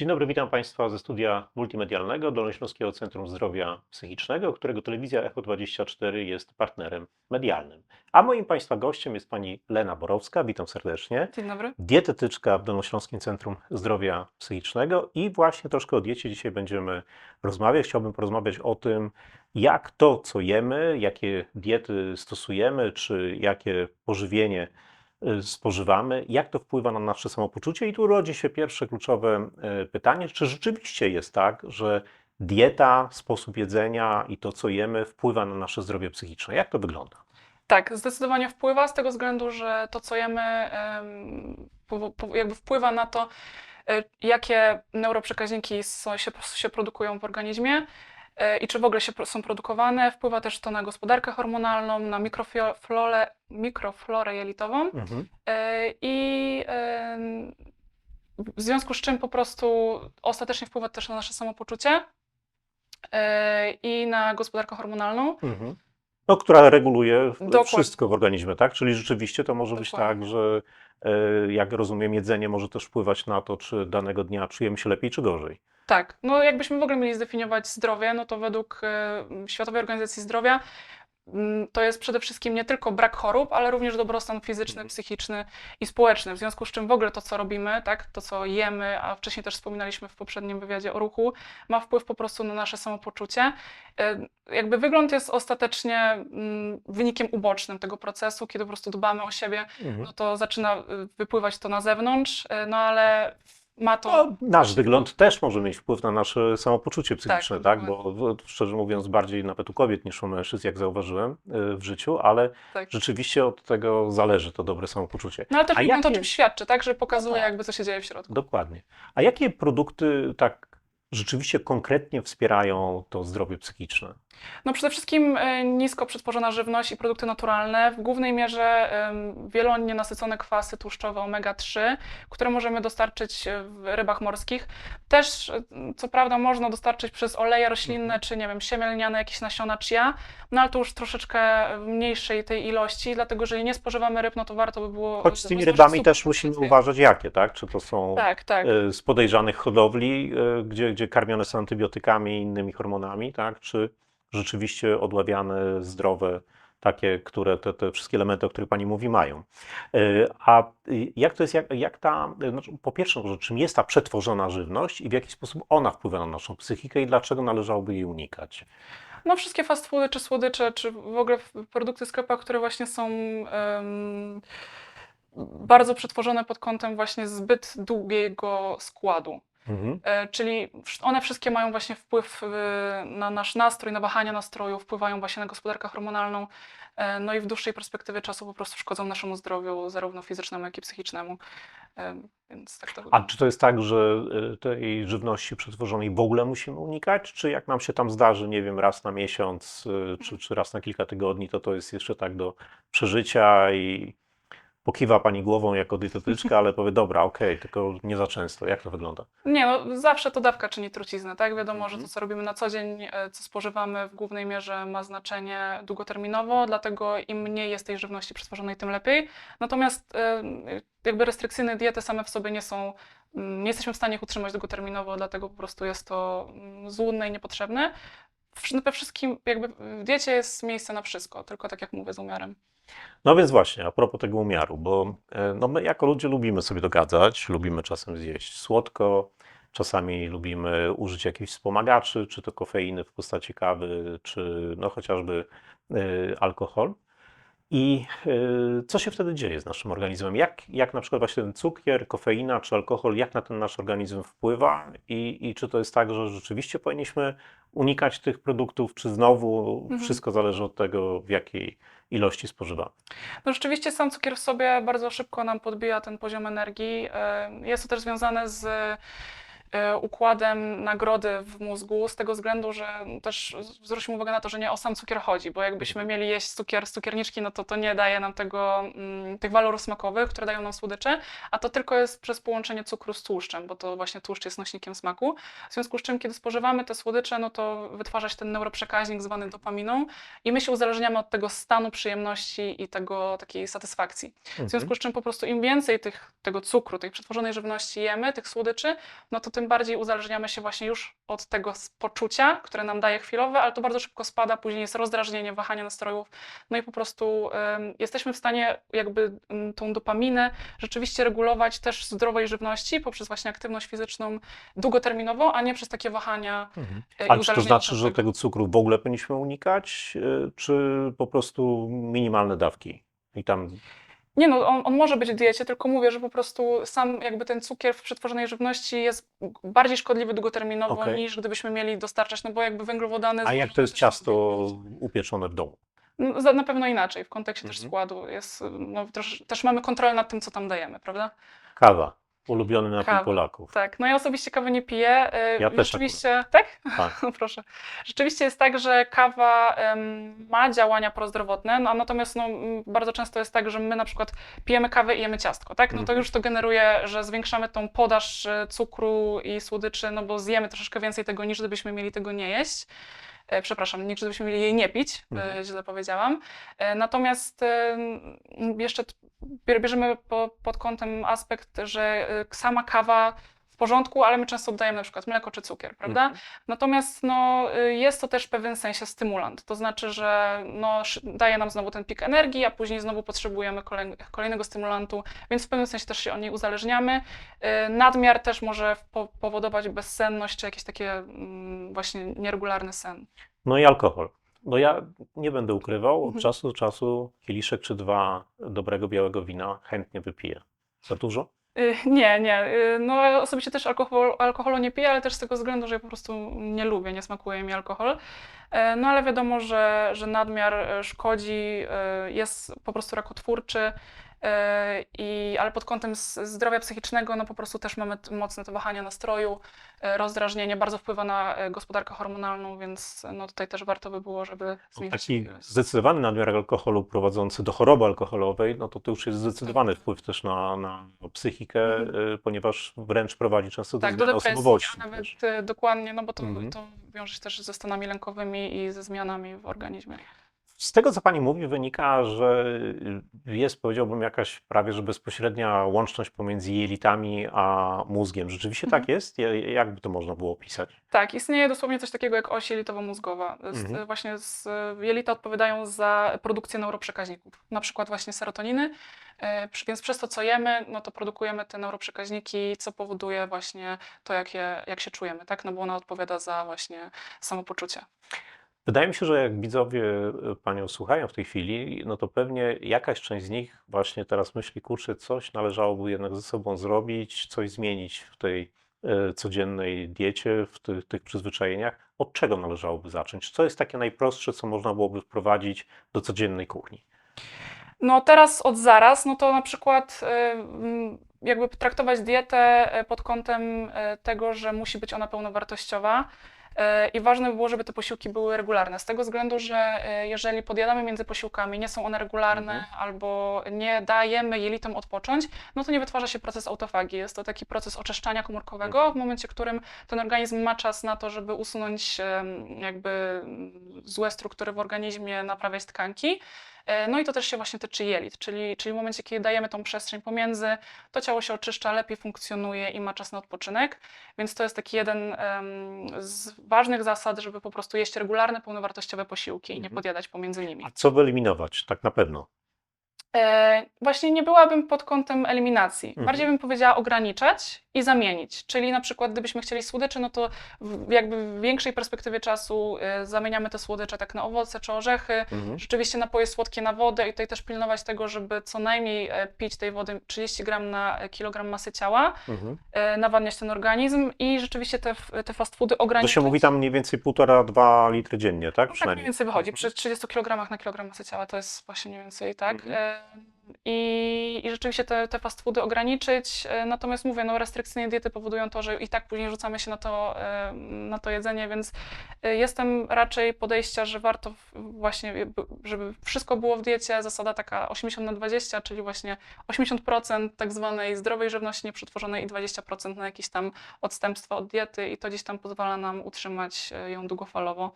Dzień dobry, witam Państwa ze studia multimedialnego Dolnośląskiego Centrum Zdrowia Psychicznego, którego telewizja Echo24 jest partnerem medialnym. A moim Państwa gościem jest pani Lena Borowska, witam serdecznie, Dzień dobry. dietetyczka w Dolnośląskim Centrum Zdrowia Psychicznego i właśnie troszkę o diecie dzisiaj będziemy rozmawiać. Chciałbym porozmawiać o tym, jak to, co jemy, jakie diety stosujemy, czy jakie pożywienie spożywamy, jak to wpływa na nasze samopoczucie. I tu rodzi się pierwsze kluczowe y, pytanie, czy rzeczywiście jest tak, że dieta, sposób jedzenia i to, co jemy, wpływa na nasze zdrowie psychiczne. Jak to wygląda? Tak, zdecydowanie wpływa z tego względu, że to, co jemy, jakby wpływa na to, e, jakie neuroprzekaźniki się, się produkują w organizmie i czy w ogóle się są produkowane. Wpływa też to na gospodarkę hormonalną, na mikroflorę, mikroflorę jelitową Mhm. e, i em, w związku z czym po prostu ostatecznie wpływa też na nasze samopoczucie e, i na gospodarkę hormonalną. Mhm. No, która reguluje Dokładnie. wszystko w organizmie, tak? Czyli rzeczywiście to może być tak, Dokładnie. że e, jak rozumiem, jedzenie może też wpływać na to, czy danego dnia czujemy się lepiej, czy gorzej. Tak, no jakbyśmy w ogóle mieli zdefiniować zdrowie, no to według e, Światowej Organizacji Zdrowia mm, to jest przede wszystkim nie tylko brak chorób, ale również dobrostan fizyczny, Mhm. psychiczny i społeczny. W związku z czym w ogóle to, co robimy, tak, to, co jemy, a wcześniej też wspominaliśmy w poprzednim wywiadzie o ruchu, ma wpływ po prostu na nasze samopoczucie. E, Jakby wygląd jest ostatecznie mm, wynikiem ubocznym tego procesu, kiedy po prostu dbamy o siebie, Mhm. no to zaczyna y, wypływać to na zewnątrz, e, no ale ma to... No, nasz wygląd też może mieć wpływ na nasze samopoczucie psychiczne, tak? Tak, Bo szczerze mówiąc, bardziej nawet u kobiet niż u mężczyzn, jak zauważyłem y, w życiu, ale tak. rzeczywiście od tego zależy to dobre samopoczucie. No ale też wygląd o jakie- czym świadczy, tak? Że pokazuje tak. jakby co się dzieje w środku. Dokładnie. A jakie produkty tak rzeczywiście konkretnie wspierają to zdrowie psychiczne? No przede wszystkim e, nisko przetworzona żywność i produkty naturalne, w głównej mierze em, wielonie nasycone kwasy tłuszczowe omega-3, które możemy dostarczyć e, w rybach morskich. Też, e, co prawda, można dostarczyć przez oleje roślinne, Mhm. czy nie wiem, siemię lniane, jakieś nasiona chia, no ale to już troszeczkę w mniejszej tej ilości, dlatego że jeżeli nie spożywamy ryb, no to warto by było... Choć z tymi rybami też musimy uważać jakie, tak? Czy to są Tak, tak. z podejrzanych hodowli, gdzie, karmione są antybiotykami i innymi hormonami, tak? Czy rzeczywiście odławiane, zdrowe, takie, które te, te wszystkie elementy, o których Pani mówi, mają. E, A y, jak to jest, jak, jak ta, znaczy, po pierwsze, czym jest ta przetworzona żywność i w jaki sposób ona wpływa na naszą psychikę i dlaczego należałoby jej unikać? No wszystkie fast foody, czy słodycze, czy w ogóle produkty w sklepach, które właśnie są em, bardzo przetworzone pod kątem właśnie zbyt długiego składu. Mhm. E, Czyli one wszystkie mają właśnie wpływ e, na nasz nastrój, na wahania nastroju, wpływają właśnie na gospodarkę hormonalną, e, no i w dłuższej perspektywie czasu po prostu szkodzą naszemu zdrowiu, zarówno fizycznemu, jak i psychicznemu. Więc tak to A czy to jest tak, że tej żywności przetworzonej w ogóle musimy unikać, czy jak nam się tam zdarzy, nie wiem, raz na miesiąc, czy, czy raz na kilka tygodni, to to jest jeszcze tak do przeżycia i pokiwa Pani głową jako dietetyczka, ale powie, dobra, okej, tylko nie za często. Jak to wygląda? Nie, no zawsze to dawka czyni truciznę, tak? Wiadomo, że Mhm. to, co robimy na co dzień, e, co spożywamy w głównej mierze ma znaczenie długoterminowo, dlatego im mniej jest tej żywności przetworzonej, tym lepiej. Natomiast e, jakby restrykcyjne diety same w sobie nie są, mm, nie jesteśmy w stanie ich utrzymać długoterminowo, dlatego po prostu jest to mm, złudne i niepotrzebne. W- We wszystkim, jakby w diecie jest miejsce na wszystko, tylko tak jak mówię, z umiarem. No więc właśnie, a propos tego umiaru, bo e, no my jako ludzie lubimy sobie dogadzać, lubimy czasem zjeść słodko, czasami lubimy użyć jakichś wspomagaczy, czy to kofeiny w postaci kawy, czy no chociażby e, alkohol. I e, co się wtedy dzieje z naszym organizmem? Jak, jak na przykład właśnie ten cukier, kofeina czy alkohol, jak na ten nasz organizm wpływa? I, I czy to jest tak, że rzeczywiście powinniśmy unikać tych produktów, czy znowu Mhm. wszystko zależy od tego, w jakiej ilości spożywamy? No rzeczywiście sam cukier w sobie bardzo szybko nam podbija ten poziom energii. E, Jest to też związane z układem nagrody w mózgu, z tego względu, że też zwróćmy uwagę na to, że nie o sam cukier chodzi, bo jakbyśmy mieli jeść cukier z cukierniczki, no to to nie daje nam tego, mm, tych walorów smakowych, które dają nam słodycze, a to tylko jest przez połączenie cukru z tłuszczem, bo to właśnie tłuszcz jest nośnikiem smaku. W związku z czym, kiedy spożywamy te słodycze, no to wytwarza się ten neuroprzekaźnik zwany dopaminą i my się uzależniamy od tego stanu przyjemności i tego takiej satysfakcji. W związku z czym po prostu im więcej tych, tego cukru, tej przetworzonej żywności jemy, tych słodyczy, no to tym tym bardziej uzależniamy się właśnie już od tego poczucia, które nam daje chwilowe, ale to bardzo szybko spada, później jest rozdrażnienie, wahanie nastrojów, no i po prostu jesteśmy w stanie jakby tą dopaminę rzeczywiście regulować też zdrowej żywności poprzez właśnie aktywność fizyczną długoterminowo, a nie przez takie wahania. e, i A czy to znaczy, że tego cukru w ogóle powinniśmy unikać, y, czy po prostu minimalne dawki? I tam Nie no, on, on może być w diecie, tylko mówię, że po prostu sam jakby ten cukier w przetworzonej żywności jest bardziej szkodliwy długoterminowo Okej. niż gdybyśmy mieli dostarczać, no bo jakby węglowodany... A jak to jest ciasto upieczone w domu? No, za- na pewno inaczej, w kontekście też Mhm. składu jest, no, też, też mamy kontrolę nad tym, co tam dajemy, prawda? Kawa, ulubiony napój Kawa. Polaków. Tak, no ja osobiście kawy nie piję. y, Ja też Rzeczywiście, tak? Tak. Proszę. Rzeczywiście jest tak, że kawa em, ma działania prozdrowotne, no, natomiast no, bardzo często jest tak, że my na przykład pijemy kawę i jemy ciastko, tak? No to Mhm. już to generuje, że zwiększamy tą podaż e, cukru i słodyczy, no bo zjemy troszeczkę więcej tego niż gdybyśmy mieli tego nie jeść. E, Przepraszam, niż gdybyśmy mieli jej nie pić, e, Mhm. źle powiedziałam. E, Natomiast jeszcze bierzemy po, pod kątem aspekt, że sama kawa porządku, ale my często dodajemy na przykład mleko czy cukier, prawda? Mhm. Natomiast no, y, jest to też w pewnym sensie stymulant. To znaczy, że no, daje nam znowu ten pik energii, a później znowu potrzebujemy kolej, kolejnego stymulantu, więc w pewnym sensie też się od niej uzależniamy. Y, Nadmiar też może po, powodować bezsenność czy jakiś takie mm, właśnie nieregularny sen. No i alkohol. No ja nie będę ukrywał, od Mhm. czasu do czasu kieliszek czy dwa dobrego białego wina chętnie wypiję. Za dużo? Y, Nie, nie. y, No osobiście też alkohol, alkoholu nie piję, ale też z tego względu, że ja po prostu nie lubię, nie smakuje mi alkohol. E, No ale wiadomo, że, że nadmiar szkodzi, jest po prostu rakotwórczy. E, I, ale pod kątem zdrowia psychicznego, no po prostu też mamy mocne te wahania nastroju, e, rozdrażnienie, bardzo wpływa na e, gospodarkę hormonalną, więc no tutaj też warto by było, żeby zmniejszyć. Taki zdecydowany nadmiar alkoholu prowadzący do choroby alkoholowej, no to to już jest zdecydowany wpływ też na, na psychikę, Mhm. ponieważ wręcz prowadzi często do Tak, do zmiany depresji, osobowości. nawet też. dokładnie, no bo to, Mhm. to wiąże się też ze stanami lękowymi i ze zmianami w organizmie. Z tego, co Pani mówi, wynika, że jest, powiedziałbym, jakaś prawie że bezpośrednia łączność pomiędzy jelitami a mózgiem. Rzeczywiście Mhm. tak jest? Ja- Jak by to można było opisać? Tak, istnieje dosłownie coś takiego jak oś jelitowo-mózgowa. Mhm. Właśnie z, jelita odpowiadają za produkcję neuroprzekaźników, na przykład właśnie serotoniny, e, więc przez to, co jemy, no to produkujemy te neuroprzekaźniki, co powoduje właśnie to, jak, je, jak się czujemy, tak? No bo ona odpowiada za właśnie samopoczucie. Wydaje mi się, że jak widzowie y, Panią słuchają w tej chwili, no to pewnie jakaś część z nich właśnie teraz myśli, kurczę, coś należałoby jednak ze sobą zrobić, coś zmienić w tej y, codziennej diecie, w tych, tych przyzwyczajeniach. Od czego należałoby zacząć? Co jest takie najprostsze, co można byłoby wprowadzić do codziennej kuchni? No teraz od zaraz, no to na przykład mm, jakby traktować dietę pod kątem tego, że musi być ona pełnowartościowa. Y, I ważne by było, żeby te posiłki były regularne, z tego względu, że y, jeżeli podjadamy między posiłkami, nie są one regularne Mhm. albo nie dajemy jelitom odpocząć, no to nie wytwarza się proces autofagii. Jest to taki proces oczyszczania komórkowego, Mhm. w momencie, w którym ten organizm ma czas na to, żeby usunąć jakby mm, złe struktury w organizmie, naprawiać tkanki. E, No i to też się właśnie tyczy jelit, czyli, czyli w momencie, kiedy dajemy tą przestrzeń pomiędzy, to ciało się oczyszcza, lepiej funkcjonuje i ma czas na odpoczynek. Więc to jest taki jeden z ważnych zasad, żeby po prostu jeść regularne, pełnowartościowe posiłki i nie Mhm. podjadać pomiędzy nimi. A co wyeliminować? Tak na pewno. E, właśnie nie byłabym pod kątem eliminacji. Mhm. Bardziej bym powiedziała ograniczać i zamienić. Czyli na przykład gdybyśmy chcieli słodyczy, no to w, jakby w większej perspektywie czasu e, zamieniamy te słodycze tak na owoce czy orzechy. Mhm. Rzeczywiście napoje słodkie na wodę i tutaj też pilnować tego, żeby co najmniej e, pić tej wody 30 gram na e, kilogram masy ciała, Mhm. e, nawadniać ten organizm i rzeczywiście te, te fast foody To ograniczyć. się mówi tam mniej więcej 1,5-2 litry dziennie, tak? No tak mniej więcej wychodzi. Mhm. Przy 30 kg na kilogram masy ciała to jest właśnie mniej więcej tak. Mhm. E, I, I rzeczywiście te, te fast foody ograniczyć. E, Natomiast mówię, no restrykcyjne diety powodują to, że i tak później rzucamy się na to, e, na to jedzenie, więc e, jestem raczej podejścia, że warto właśnie, żeby wszystko było w diecie, zasada taka 80 na 20, czyli właśnie 80% tak zwanej zdrowej żywności nieprzetworzonej i 20% na jakieś tam odstępstwa od diety i to gdzieś tam pozwala nam utrzymać ją długofalowo.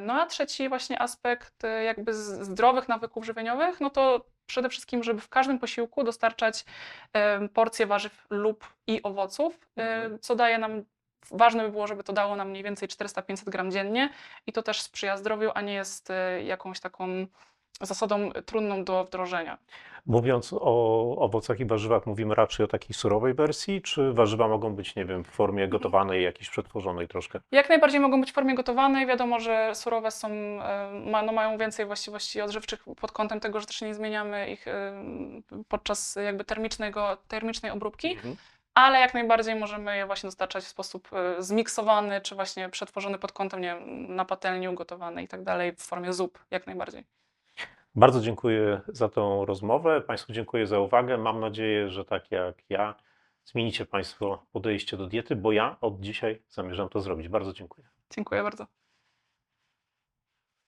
No a trzeci właśnie aspekt jakby zdrowych nawyków żywieniowych, no to przede wszystkim, żeby w każdym posiłku dostarczać em, porcję warzyw lub i owoców, Mhm. co daje nam, ważne by było, żeby to dało nam mniej więcej 400-500 gram dziennie i to też sprzyja zdrowiu, a nie jest e, jakąś taką zasadą trudną do wdrożenia. Mówiąc o owocach i warzywach, mówimy raczej o takiej surowej wersji, czy warzywa mogą być, nie wiem, w formie gotowanej, jakiejś przetworzonej troszkę? Jak najbardziej mogą być w formie gotowanej. Wiadomo, że surowe są, e, no mają więcej właściwości odżywczych pod kątem tego, że też nie zmieniamy ich e, podczas jakby termicznego, termicznej obróbki, Mhm. ale jak najbardziej możemy je właśnie dostarczać w sposób e, zmiksowany, czy właśnie przetworzony pod kątem, nie wiem, na patelni ugotowany i tak dalej, w formie zup, jak najbardziej. Bardzo dziękuję za tą rozmowę. Państwu dziękuję za uwagę. Mam nadzieję, że tak jak ja, zmienicie Państwo podejście do diety, bo ja od dzisiaj zamierzam to zrobić. Bardzo dziękuję. Dziękuję bardzo.